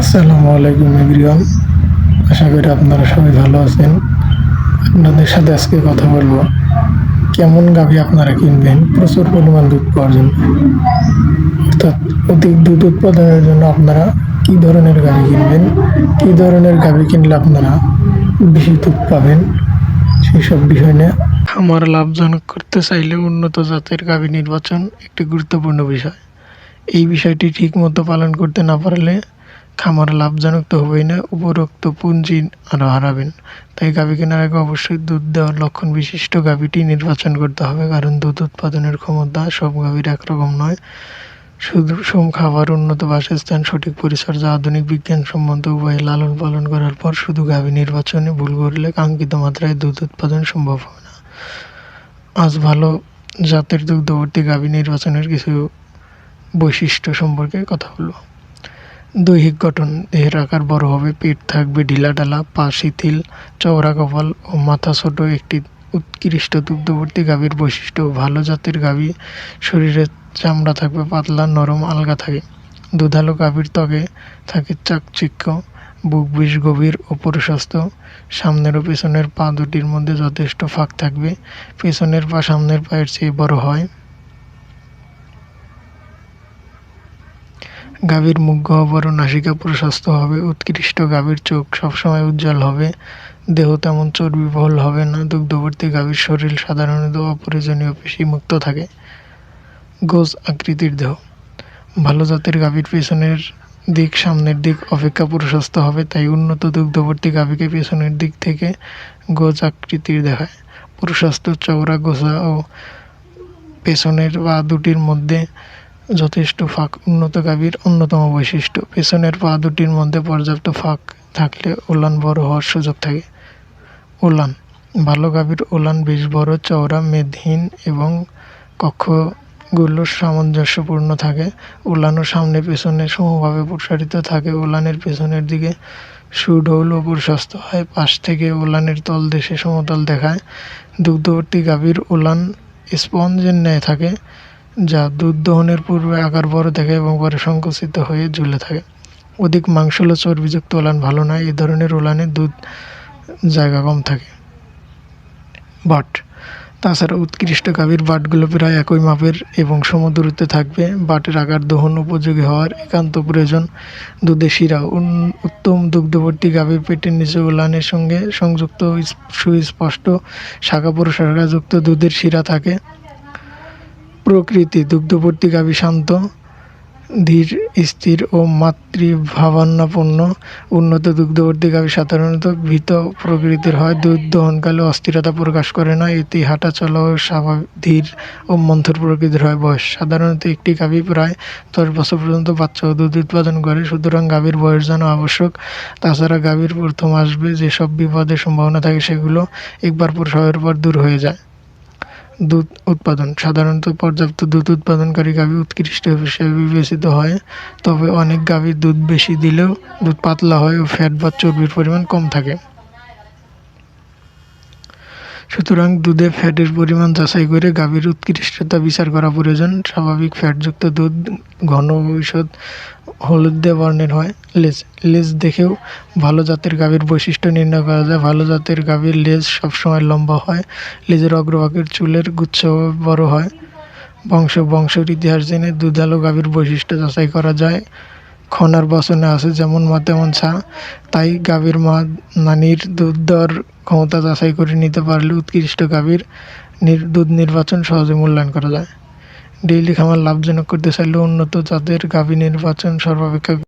আসসালামু আলাইকুম এভরিওয়ান। আশা করি আপনারা সবাই ভালো আছেন। আপনাদের সাথে আজকে কথা বলব, কেমন গাভী আপনারা কিনবেন? প্রচুর পরিমাণ দুধ পাওয়ার জন্য। অর্থাৎ অধিক দুধ উৎপাদনের জন্য আপনারা কি ধরনের গাভী কিনবেন? কি ধরনের গাভী কিনলে আপনারা বেশি দুধ পাবেন? সেই সব বিষয় নিয়ে খামার লাভজনক করতে চাইলে উন্নত জাতের গাভী নির্বাচন একটি গুরুত্বপূর্ণ বিষয়। এই বিষয়টি ঠিক মতো পালন করতে না পারলে খামার লাভজনক তো হবেই না, উপরোক্ত পুঁজি আরও হারাবেন। তাই গাভী কেনার আগে অবশ্যই দুধ দেওয়ার লক্ষণ বিশিষ্ট গাভীটি নির্বাচন করতে হবে, কারণ দুধ উৎপাদনের ক্ষমতা সব গাভীর একরকম নয়। শুধু সুম খাবার উন্নত বাসস্থান, সঠিক পরিচর্যা, আধুনিক বিজ্ঞান বিজ্ঞানসম্মত উভয়ে লালন পালন করার পর শুধু গাভী নির্বাচনে ভুল করলে কাঙ্ক্ষিত মাত্রায় দুধ উৎপাদন সম্ভব হবে না। আজ ভালো জাতের দুগ্ধবর্তী গাভী নির্বাচনের কিছু বৈশিষ্ট্য সম্পর্কে কথা বলব। দৈহিক গঠন, দেহের আকার বড় হবে, পেট থাকবে ঢিলাঢালা পা শিথিল চওড়া কপাল ও মাথা ছোট, একটি উৎকৃষ্ট দুগ্ধবর্তী গাভীর বৈশিষ্ট্য, ভালো জাতের গাভী শরীরের চামড়া থাকবে পাতলা, নরম, আলগা থাকে। দুধালো গাভীর ত্বকে থাকে চাকচিক্য, বুক বিষ গভীর ও প্রশস্ত। সামনের ও পেছনের পা দুটির মধ্যে যথেষ্ট ফাঁক থাকবে। পেছনের পা সামনের পায়ের চেয়ে বড় হয়। গাভীর মুখ গহ্বর ও নাসিকা প্রশস্ত হবে, উৎকৃষ্ট গাভীর চোখ সবসময় উজ্জ্বল হবে, দেহ তেমন চর্বিবহুল হবে না, দুগ্ধবর্তী গাভীর শরীর সাধারণত অপ্রয়োজনীয় পেশি মুক্ত থাকে। গোজ আকৃতির দেহ। ভালো জাতের গাভীর পেছনের দিক সামনের দিক অপেক্ষা প্রশস্ত হবে, তাই উন্নত দুগ্ধবর্তী গাভীকে পেছনের দিক থেকে গোজ আকৃতির দেখায়। প্রশস্ত চওড়া গোছা ও পেছনের বা দুটির মধ্যে যথেষ্ট ফাঁক, উন্নত গাভীর অন্যতম বৈশিষ্ট্য। পেছনের পা দুটির মধ্যে পর্যাপ্ত ফাঁক থাকলে ওলান বড় হওয়ার সুযোগ থাকে। ওলান, ভালো গাভীর ওলান বেশ বড়, চওড়া, মেদহীন এবং কক্ষগুলো সামঞ্জস্যপূর্ণ থাকে। ওলানও সামনে পেছনে সমভাবে প্রসারিত থাকে। ওলানের পেছনের দিকে সুডৌল ও প্রশস্ত হয়। পাশ থেকে ওলানের তলদেশে সমতল দেখায়। দুগ্ধবর্তী গাভীর ওলান স্পঞ্জের ন্যায় থাকে। যা দুধ দহনের পূর্বে আকার বড় থাকে এবং পরে সংকুচিত হয়ে ঝুলে থাকে। অধিক মাংসল চর্বিযুক্ত ওলান ভালো নয় এই ধরনের ওলানে দুধ জায়গা কম থাকে। বাট, তাছাড়া উৎকৃষ্ট গাভীর বাটগুলো প্রায় একই মাপের এবং সমদূরত্বে থাকবে। বাটের আকার দহন উপযোগী হওয়ার একান্ত প্রয়োজন দুধের শিরা। উত্তম দুগ্ধবর্তী গাভীর পেটের নিচে ওলানের সঙ্গে সংযুক্ত সুস্পষ্ট শাখা প্রশাখাযুক্ত দুধের শিরা থাকে। প্রকৃতি দুগ্ধবর্তী গাভী শান্ত, ধীর, স্থির ও মাতৃভাবান্নপূর্ণ। উন্নত দুগ্ধবর্তী গাভী সাধারণত ভীত প্রকৃতির হয়। দুধ দহনকালে অস্থিরতা প্রকাশ করে না। এতে হাঁটা চলা ও স্বাভাবিক, ধীর ও মন্থর প্রকৃতির হয় বয়স। সাধারণত একটি গাভী প্রায় দশ বছর পর্যন্ত বাচ্চা ও দুধ উৎপাদন করে। সুতরাং গাভীর বয়স জানা আবশ্যক। তাছাড়া গাভীর প্রথম আসবে যেসব বিপদের সম্ভাবনা থাকে, সেগুলো একবার প্রসবের পর দূর হয়ে যায়। দুধ উৎপাদন। সাধারণত পর্যাপ্ত দুধ উৎপাদনকারী গাভী উৎকৃষ্ট হিসেবে বিবেচিত হয়, তবে অনেক গাভীর দুধ বেশি দিলেও দুধ পাতলা হয় ও ফ্যাট বা চর্বির পরিমাণ কম থাকে। সুতরাং দুধে ফ্যাটের পরিমাণ যাচাই করে গাভীর উৎকৃষ্টতা বিচার করা প্রয়োজন। স্বাভাবিক ফ্যাটযুক্ত দুধ ঘন ঔষধ হলুদে বর্ণের হয়, লেজ। লেজ দেখেও ভালো জাতের গাভীর বৈশিষ্ট্য নির্ণয় করা যায়। ভালো জাতের গাভীর লেজ সবসময় লম্বা হয়, লেজের অগ্রভাগের চুলের গুচ্ছ বড় হয়। বংশ, বংশের ইতিহাস জেনে দুধালো গাভীর বৈশিষ্ট্য যাচাই করা যায়। খনার বচনে আছে যেমন মা তেমন ছা। তাই গাভীর মা নানির দুধ দেওয়ার ক্ষমতা যাচাই করে নিতে পারলে উৎকৃষ্ট গাভীর দুধ নির্বাচন সহজে মূল্যায়ন করা যায়। ডেইলি খামার লাভজনক করতে চাইলে উন্নত জাতের গাভী নির্বাচন সর্বাপেক্ষা